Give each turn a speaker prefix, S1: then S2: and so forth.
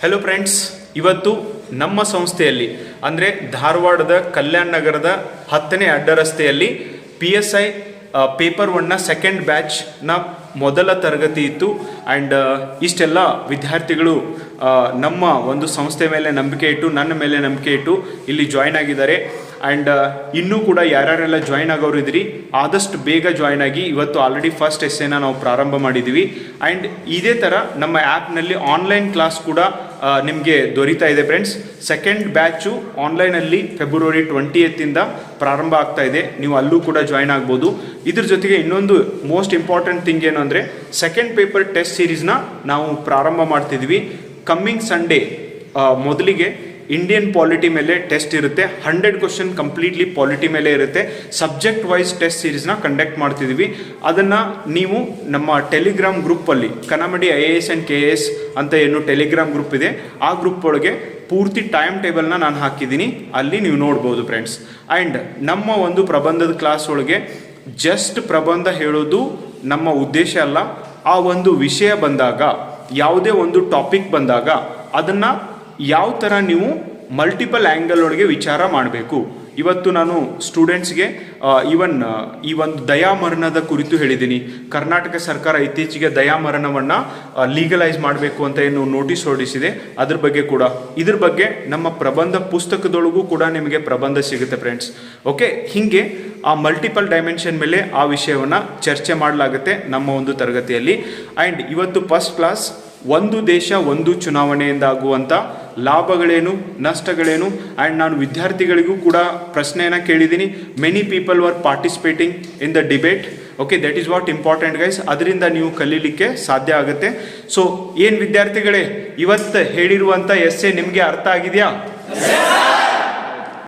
S1: Hello friends ಇವತ್ತು ನಮ್ಮ ಸಂಸ್ಥೆಯಲ್ಲಿ, ಅಂದರೆ ಧಾರವಾಡದ ಕಲ್ಯಾಣ ನಗರದ ಹತ್ತನೇ ಅಡ್ಡ ರಸ್ತೆಯಲ್ಲಿ ಪಿ ಎಸ್ ಐ ಪೇಪರ್ ಒನ್ನ ಸೆಕೆಂಡ್ ಬ್ಯಾಚ್ನ ಮೊದಲ ತರಗತಿ ಇತ್ತು. ಆ್ಯಂಡ್ ಇಷ್ಟೆಲ್ಲ ವಿದ್ಯಾರ್ಥಿಗಳು ನಮ್ಮ ಒಂದು ಸಂಸ್ಥೆ ಮೇಲೆ ನಂಬಿಕೆ ಇಟ್ಟು, ನನ್ನ ಮೇಲೆ ನಂಬಿಕೆ ಇಟ್ಟು ಇಲ್ಲಿ ಜಾಯ್ನ್ ಆಗಿದ್ದಾರೆ. ಆ್ಯಂಡ್ ಇನ್ನೂ ಕೂಡ ಯಾರ್ಯಾರೆಲ್ಲ ಜಾಯ್ನ್ ಆಗೋರು ಇದ್ರಿ, ಆದಷ್ಟು ಬೇಗ ಜಾಯ್ನ್ ಆಗಿ ಇವತ್ತು ಆಲ್ರೆಡಿ ಫಸ್ಟ್ ಎಸ್ಸೇನ ನಾವು ಪ್ರಾರಂಭ ಮಾಡಿದ್ದೀವಿ ಆ್ಯಂಡ್ ಇದೇ ಥರ ನಮ್ಮ ಆ್ಯಪ್ನಲ್ಲಿ ಆನ್ಲೈನ್ ಕ್ಲಾಸ್ ಕೂಡ ನಿಮಗೆ ದೊರೀತಾ ಇದೆ ಫ್ರೆಂಡ್ಸ್ ಸೆಕೆಂಡ್ ಬ್ಯಾಚು ಆನ್ಲೈನಲ್ಲಿ ಫೆಬ್ರವರಿ ಟ್ವೆಂಟಿ ಏತಿಂದ ಪ್ರಾರಂಭ ಆಗ್ತಾ ಇದೆ. ನೀವು ಅಲ್ಲೂ ಕೂಡ ಜಾಯ್ನ್ ಆಗ್ಬೋದು. ಇದ್ರ ಜೊತೆಗೆ ಇನ್ನೊಂದು ಮೋಸ್ಟ್ ಇಂಪಾರ್ಟೆಂಟ್ ಥಿಂಗ್ ಏನು ಅಂದರೆ ಸೆಕೆಂಡ್ ಪೇಪರ್ ಟೆಸ್ಟ್ ಸೀರೀಸ್ನ ನಾವು ಪ್ರಾರಂಭ ಮಾಡ್ತಿದ್ವಿ. ಕಮ್ಮಿಂಗ್ ಸಂಡೇ ಮೊದಲಿಗೆ ಇಂಡಿಯನ್ ಪಾಲಿಟಿ ಮೇಲೆ ಟೆಸ್ಟ್ ಇರುತ್ತೆ ಹಂಡ್ರೆಡ್ ಕ್ವಶನ್ ಕಂಪ್ಲೀಟ್ಲಿ ಪಾಲಿಟಿ ಮೇಲೆ ಇರುತ್ತೆ ಸಬ್ಜೆಕ್ಟ್ ವೈಸ್ ಟೆಸ್ಟ್ ಸೀರೀಸ್ನ ಕಂಡಕ್ಟ್ ಮಾಡ್ತಿದ್ದೀವಿ ಅದನ್ನು ನೀವು ನಮ್ಮ ಟೆಲಿಗ್ರಾಮ್ ಗ್ರೂಪಲ್ಲಿ ಕನ್ನಮಡಿ I A S and K A S ಅಂತ ಏನು ಟೆಲಿಗ್ರಾಮ್ ಗ್ರೂಪ್ ಇದೆ ಆ ಗ್ರೂಪ್ ಒಳಗೆ ಪೂರ್ತಿ ಟೈಮ್ ಟೇಬಲ್ನ ನಾನು ಹಾಕಿದ್ದೀನಿ ಅಲ್ಲಿ ನೀವು ನೋಡ್ಬೋದು ಫ್ರೆಂಡ್ಸ್ ಆ್ಯಂಡ್ ನಮ್ಮ ಒಂದು ಪ್ರಬಂಧದ ಕ್ಲಾಸ್ ಒಳಗೆ ಜಸ್ಟ್ ಪ್ರಬಂಧ ಹೇಳೋದು ನಮ್ಮ ಉದ್ದೇಶ ಅಲ್ಲ ಆ ಒಂದು ವಿಷಯ ಬಂದಾಗ ಯಾವುದೇ ಒಂದು ಟಾಪಿಕ್ ಬಂದಾಗ ಅದನ್ನು ಯಾವ ಥರ ನೀವು ಮಲ್ಟಿಪಲ್ ಆ್ಯಂಗಲ್ ಒಳಗೆ ವಿಚಾರ ಮಾಡಬೇಕು? ಇವತ್ತು ನಾನು ಸ್ಟೂಡೆಂಟ್ಸ್ಗೆ ಈವನ್ ಈ ಒಂದು ದಯಾಮರಣದ ಕುರಿತು ಹೇಳಿದ್ದೀನಿ ಕರ್ನಾಟಕ ಸರ್ಕಾರ ಇತ್ತೀಚೆಗೆ ದಯಾಮರಣವನ್ನು ಲೀಗಲೈಸ್ ಮಾಡಬೇಕು ಅಂತ ಏನು ನೋಟಿಸ್ ಹೊರಡಿಸಿದೆ. ಅದ್ರ ಬಗ್ಗೆ ಕೂಡ. ಇದ್ರ ಬಗ್ಗೆ ನಮ್ಮ ಪ್ರಬಂಧ ಪುಸ್ತಕದೊಳಗೂ ಕೂಡ ನಿಮಗೆ ಪ್ರಬಂಧ ಸಿಗುತ್ತೆ ಫ್ರೆಂಡ್ಸ್ ಓಕೆ ಹೀಗೆ ಆ ಮಲ್ಟಿಪಲ್ ಡೈಮೆನ್ಷನ್ ಮೇಲೆ ಆ ವಿಷಯವನ್ನು ಚರ್ಚೆ ಮಾಡಲಾಗುತ್ತೆ ನಮ್ಮ ಒಂದು ತರಗತಿಯಲ್ಲಿ. ಆ್ಯಂಡ್ ಇವತ್ತು ಫಸ್ಟ್ ಕ್ಲಾಸ್ ಒಂದು ದೇಶ, ಒಂದು ಚುನಾವಣೆಯಿಂದ ಆಗುವಂಥ ಲಾಭಗಳೇನು, ನಷ್ಟಗಳೇನು? ಆ್ಯಂಡ್ ನಾನು ವಿದ್ಯಾರ್ಥಿಗಳಿಗೂ ಕೂಡ ಪ್ರಶ್ನೆಯನ್ನು ಕೇಳಿದ್ದೀನಿ. Many people were participating in the debate okay that is what important guys ಅದರಿಂದ ನೀವು ಕಲೀಲಿಕ್ಕೆ ಸಾಧ್ಯ ಆಗುತ್ತೆ. ಸೊ ಏನು ವಿದ್ಯಾರ್ಥಿಗಳೇ, ಇವತ್ತು ಹೇಳಿರುವಂಥ ಎಸ್ ಎ ನಿಮಗೆ ಅರ್ಥ ಆಗಿದೆಯಾ?